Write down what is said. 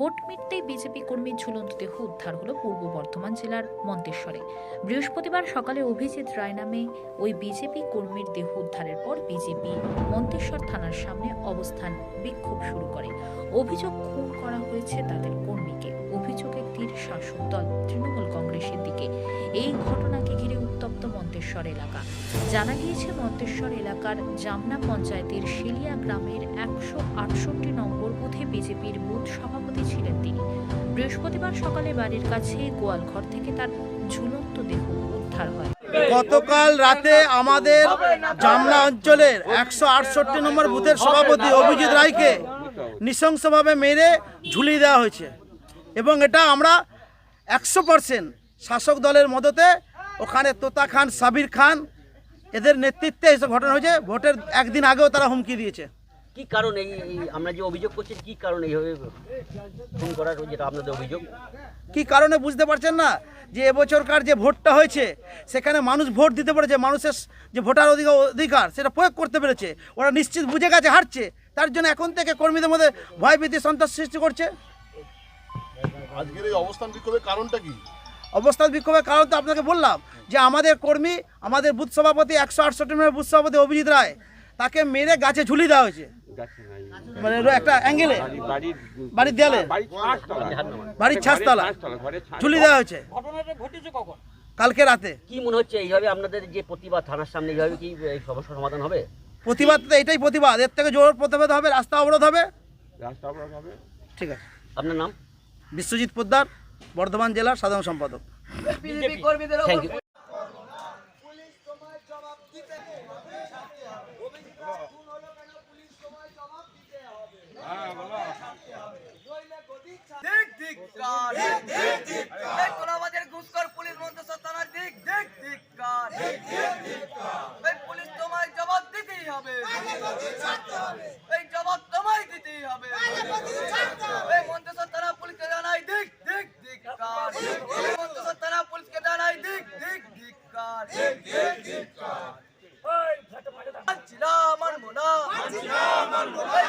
Vote মিটতেই BJP কর্মীর ঝুলন্ত দেহ উদ্ধার হলো পূর্ব বর্ধমান জেলার মন্তেশ্বরে। বৃহস্পতিবার সকালে অভিজিৎ রায় নামে ওই বিজেপি কর্মীর দেহ উদ্ধারের পর বিজেপি মন্তেশ্বর থানার সামনে অবস্থান বিক্ষোভ শুরু করে। অভিযোগ খুন করা হয়েছে তাদের কর্মীকে। অভিযোগের তীর শাসক দল, তৃণমূল কংগ্রেসের দিকে। এই ঘটনাকে মন্তেশ্বর এলাকা। জানা গিয়েছে, মন্তেশ্বর এলাকার জামনা পঞ্চায়েতের শিলিয়া গ্রামের একশো আটষট্টি নম্বর বুথে বিজেপির বুথ সভাপতি ছিলেন তিনি। বৃহস্পতিবার সকালে বাড়ির কাছে গোয়ালঘর থেকে তার ঝুলন্ত দেহ উদ্ধার হয়। গতকাল রাতে আমাদের জামনা অঞ্চলের একশো আটষট্টি নম্বর বুথের সভাপতি অভিজিৎ রায়কে নৃশংসভাবে মেরে ঝুলিয়ে দেওয়া হয়েছে। এবং এটা আমরা একশো পার্সেন্ট শাসক দলের মদতে ওখানে তোতা খান সাবির খান এদের নেতৃত্বে এসব ঘটনা হয়েছে। ভোটের একদিন আগেও তারা হুমকি দিয়েছে। কি কারণ এই আমরা যে অভিযোগ করছি কি কারণ এইভাবে খুন করার যেটা আপনাদের অভিযোগ? কি কারণে বুঝতে পারছেন না? যে এবছরকার যে ভোটটা হয়েছে সেখানে মানুষ ভোট দিতে পেরেছে মানুষের যে ভোটার অধিকার অধিকার সেটা প্রয়োগ করতে পেরেছে। ওরা নিশ্চিত বুঝে গেছে হারছে। তার জন্য এখন থেকে কর্মীদের মধ্যে ভয়ভীতি সন্ত্রাস সৃষ্টি করছে। আজকের এই অবস্থান বিক্ষোভের কারণটা কি? অবস্থান বিক্ষোভের কারণ তো আপনাকে বললাম যে আমাদের কর্মী আমাদের বুথ সভাপতি একশো আটষট্টি নম্বর বুথ সভাপতি অভিজিৎ রায় তাকে মেরে গাছে ঝুলিয়ে দেওয়া হয়েছে। মানে একটা অ্যাঙ্গেলে। বাড়ির দেয়ালে। বাড়ির ছাঁচতলা। ঝুলিয়ে দেওয়া হয়েছে। কালকে রাতে। কি মনে হচ্ছে এইভাবে আপনাদের যে প্রতিবাদ থানার সামনে এইভাবে কি এই সমস্যার সমাধান হবে? প্রতিবাদ তো এটাই প্রতিবাদ। এর থেকে জোর প্রতিবাদ হবে। রাস্তা অবরোধ হবে। ঠিক আছে। আপনার নাম? বিশ্বজিৎ পোদ্দার। বর্ধমান জেলার সাধারণ সম্পাদক। ইউ দিক দিক কার দিক দিক দিক কার এই কোলাবাদের ঘুষখোর পুলিশ মন্ত্রসর থানার দিক দিক দিক কার দিক দিক দিক কার এই পুলিশ তোমায় জবাব দিতেই হবে এই জবাব তোমায় দিতেই হবে এই মন্ত্রসর থানা পুলিশকে জানাই দিক দিক দিক কার এই মন্ত্রসর থানা পুলিশকে জানাই দিক দিক দিক কার দিক দিক দিক কার মানছি